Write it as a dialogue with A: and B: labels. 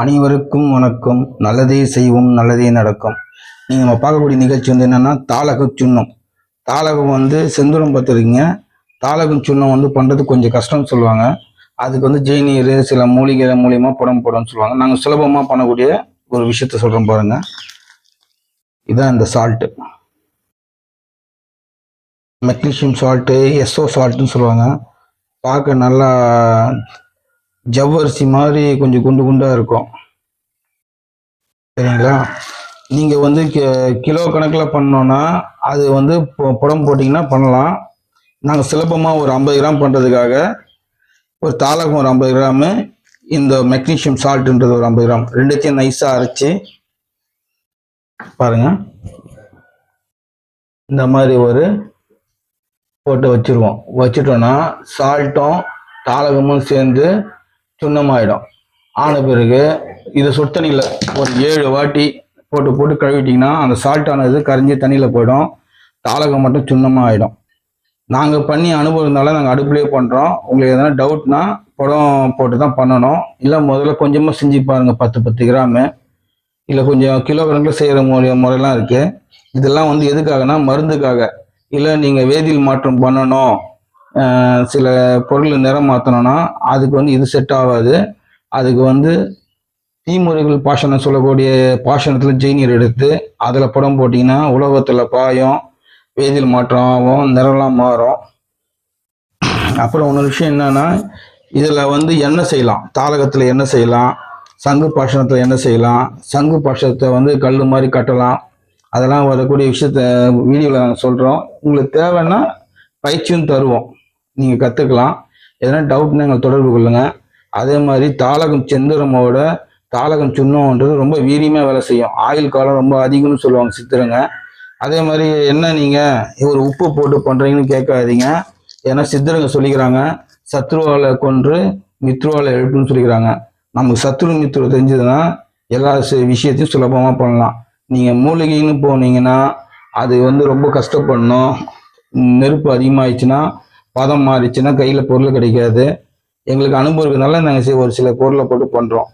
A: அனைவருக்கும் வணக்கம். நல்லதே செய்வோம் நல்லதே நடக்கும். நீங்கள் நம்ம பார்க்கக்கூடிய நிகழ்ச்சி வந்து என்னென்னா தாளக சுண்ணம். தாளகம் வந்து செந்தூரம் பார்த்துருக்கீங்க. தாளகம் சுண்ணம் வந்து பண்ணுறது கொஞ்சம் கஷ்டம்னு சொல்லுவாங்க. அதுக்கு வந்து ஜெய்நீர் சில மூலிகை மூலியமாக படம் போடணும்னு சொல்லுவாங்க. நாங்கள் சுலபமாக பண்ணக்கூடிய ஒரு விஷயத்த சொல்கிறோம் பாருங்க. இதுதான் இந்த சால்ட்டு மெக்னீஷியம் சால்ட்டு எஸ்ஓ சால்ட்டுன்னு சொல்லுவாங்க. பார்க்க நல்லா ஜவ்வரிசி மாதிரி கொஞ்சம் குண்டு குண்டாக இருக்கும். சரிங்களா? நீங்கள் வந்து கி- கிலோ கணக்கில் பண்ணோன்னா அது வந்து புடம் போட்டிங்கன்னா பண்ணலாம். நாங்கள் சுலபமாக ஒரு ஐம்பது கிராம் பண்ணுறதுக்காக ஒரு தாளகம் ஒரு ஐம்பது கிராமு இந்த மெக்னீஷியம் சால்ட்டுன்றது ஒரு ஐம்பது கிராம் ரெண்டுத்தையும் நைஸாக அரைச்சி பாருங்க. இந்த மாதிரி ஒரு போட்டு வச்சிருவோம். வச்சுட்டோன்னா சால்ட்டும் தாளகமும் சேர்ந்து சுண்ணமாயிடும் ஆன பிறகு இதை சொட்டு தண்ணியில் ஒரு ஏழு வாட்டி போட்டு போட்டு கழுவிட்டிங்கன்னா அந்த சால்ட் ஆனது கரைஞ்சி தண்ணியில் போயிடும். தாளகம் மட்டும் சுண்ணமாக ஆகிடும் நாங்கள் பண்ணி அனுபவம் இருந்தாலும் நாங்கள் அடுப்புலேயே பண்ணுறோம் உங்களுக்கு எதனா டவுட்னா படம் போட்டு தான் பண்ணணும். இல்லை முதல்ல கொஞ்சமாக செஞ்சு பாருங்கள் பத்து பத்து கிராமு. இல்லை கொஞ்சம் கிலோ கணக்கில் செய்கிற முறை முறையெல்லாம் இருக்குது இதெல்லாம் வந்து எதுக்காகனா மருந்துக்காக. இல்லை நீங்கள் வேதியியல் மாற்றம் பண்ணணும். சில பொருள் நிறம் மாற்றணும்னா அதுக்கு வந்து இது செட் ஆகாது. அதுக்கு வந்து தீமுறைகள் பாஷணம் சொல்லக்கூடிய பாஷனத்தில் ஜெய்னியர் எடுத்து அதில் படம் போட்டிங்கன்னா உலகத்தில் பாயும் வேதியல் மாற்றம் ஆகும் நிறம்லாம் மாறும். அப்புறம் இன்னொரு விஷயம் என்னன்னா இதில் வந்து எண்ணெய் செய்யலாம். தாளகத்தில் எண்ணெய் செய்யலாம். சங்கு பாஷணத்தில் எண்ணெய் செய்யலாம். சங்கு பாசனத்தை வந்து கல் மாதிரி கட்டலாம். அதெல்லாம் வரக்கூடிய விஷயத்த வீடியோவில் நாங்கள் சொல்கிறோம் உங்களுக்கு தேவைன்னா பயிற்சியும் தருவோம். நீங்கள் கற்றுக்கலாம் எதனா டவுட்னா எங்களை தொடர்பு கொள்ளுங்கள் அதே மாதிரி தாளகம் செந்தரமோட தாளகம் சுண்ணம்ன்றது ரொம்ப வீரியமாக வேலை செய்யும். ஆயுள் காலம் ரொம்ப அதிகம்னு சொல்லுவாங்க சித்திரங்க. அதே மாதிரி என்ன நீங்கள் ஒரு உப்பு போட்டு பண்ணுறீங்கன்னு கேட்காதீங்க. ஏன்னா சித்திரங்க சொல்லிக்கிறாங்க சத்ருவாவில் கொன்று மித்ருவால எழுப்புன்னு சொல்லிக்கிறாங்க. நமக்கு சத்ரு மித்ரு தெரிஞ்சதுன்னா எல்லா விஷயத்தையும் சுலபமாக பண்ணலாம். நீங்கள் மூலிகைன்னு போனீங்கன்னா அது வந்து ரொம்ப கஷ்டப்படணும். நெருப்பு அதிகமாகிடுச்சுன்னா பதம் மாறிச்சுன்னா கையில் பொருள் கிடைக்காது. எங்களுக்கு அனுபவம் இருக்கிறதுனால நாங்கள் ஒரு சில பொருளை போட்டு பண்ணுறோம்